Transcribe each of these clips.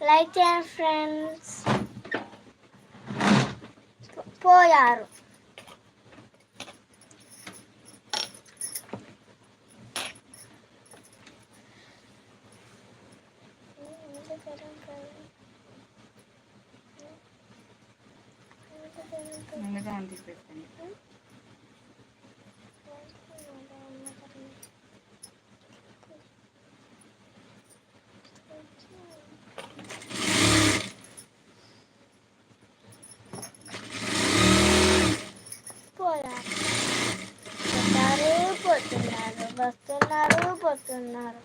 Like చేయండి friends పోయారు. ముందుగా అంతే పెట్టండి పోయారు వస్తారు పోతున్నారు వస్తున్నారు పోతున్నారు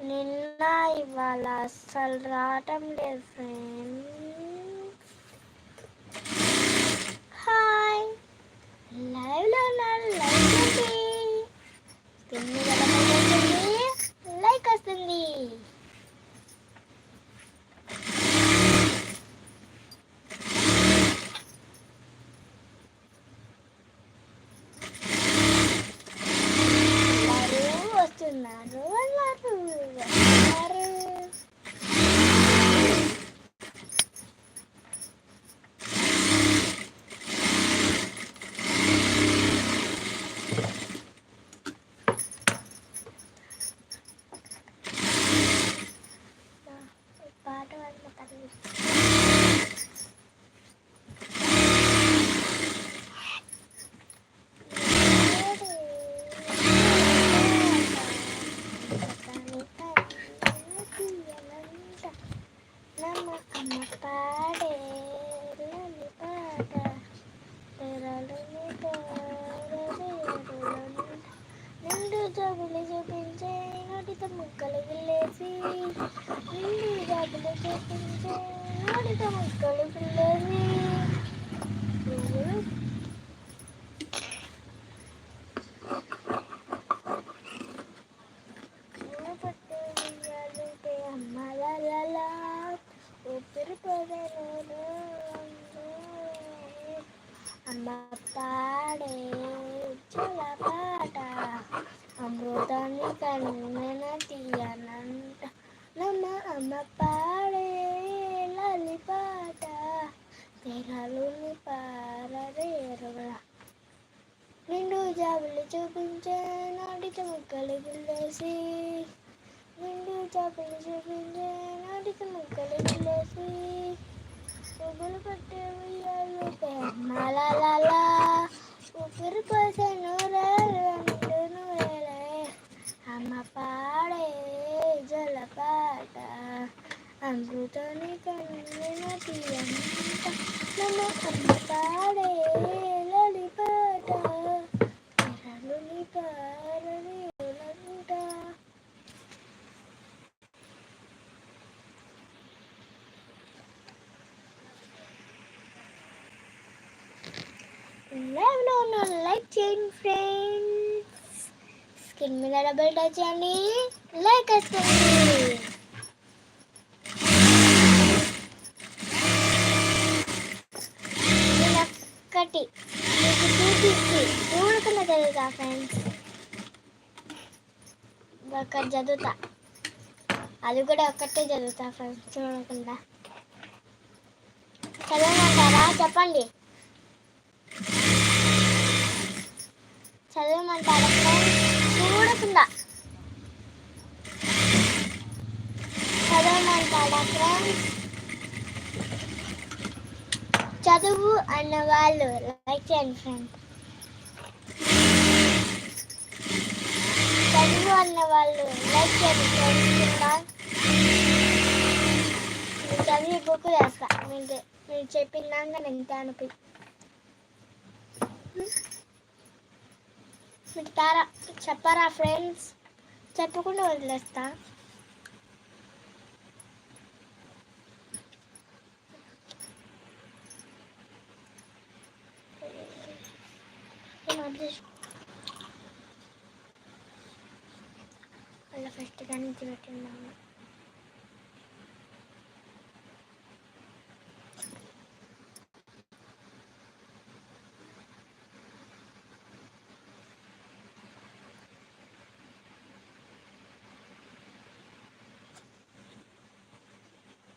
నిన్న ఇవాళ అస్సలు రావటం లేదు ఫ్రెండ్స్ హాయ్ లైవ్లో ఉన్నారు లైక్ వస్తుంది లైక్ వస్తుంది అందరూ వస్తున్నారు అన్నారు వస్తున్నారు పాట పాడతారు నమ్మ అమ్మ పాడే లలి పాట తెరలుని నిండు జబులు చూపించే నోటితో ముక్కలు గిల్లేసి నిండు జబులు చూపించే నోటితో ముక్కలు గిల్లేసి పువ్వులు పట్టు ఉయ్యాలుంటే అమ్మ లాలా ఊపిరి పొదలో అమ్మ పాడే ఉచ్చల పాట. అమృతాన్ని కన్నెన తీయనంట నమ్మ అమ్మ పాడే లలి పాట. తెరలుని పారవేరుగా నిండు జాబులు చూపించే నాటితో ముక్కలు గిల్లేసి. నిండు జాబులు చూపించే నాటితో ముక్కలు గిల్లేసి. పువ్వులు పట్టే ఉయ్యాలు పెమ్మలాలా ఊపిరి పోసే నూరేళ్ళు నిండు నూరేలే అమ్మ పాడే జల పాట అమృతాన్ని కన్నున తీయంట నమ్మ అమ్మ పాడే లలి పాట తెరలుని పారవేలంట లైవ్లో ఉన్న లైక్ చేయండి ఫ్రెండ్స్ స్కిన్ మీద డబుల్ టచ్ చేయండి లైక్ వస్తుంది నేను ఒకటి మీకు చూపించి చూడకుండా చదువుతా ఫ్రెండ్స్ ఒకటి చదువుతా అది కూడా ఒక్కటే చదువుతా ఫ్రెండ్స్ చూడకుండా. చదవమంటారా? చెప్పండి. చదవమంటారా ఫ్రెండ్స్ చూడకుండా చదవమంటారా ఫ్రెండ్స్ చదువు అన్న వాళ్ళు లైక్ చేయండి ఫ్రెండ్స్ చదువు అన్న వాళ్ళు లైక్ చేయండి ఫ్రెండ్స్ చదివి బుక్ చేస్తా మీరు మీరు చెప్పినాక నేను తాను మీరు తారా చెప్పరా ఫ్రెండ్స్ చెప్పకుండా వదిలేస్తా. అలా ఫస్ట్ కానీ నుంచి పెట్టిందాము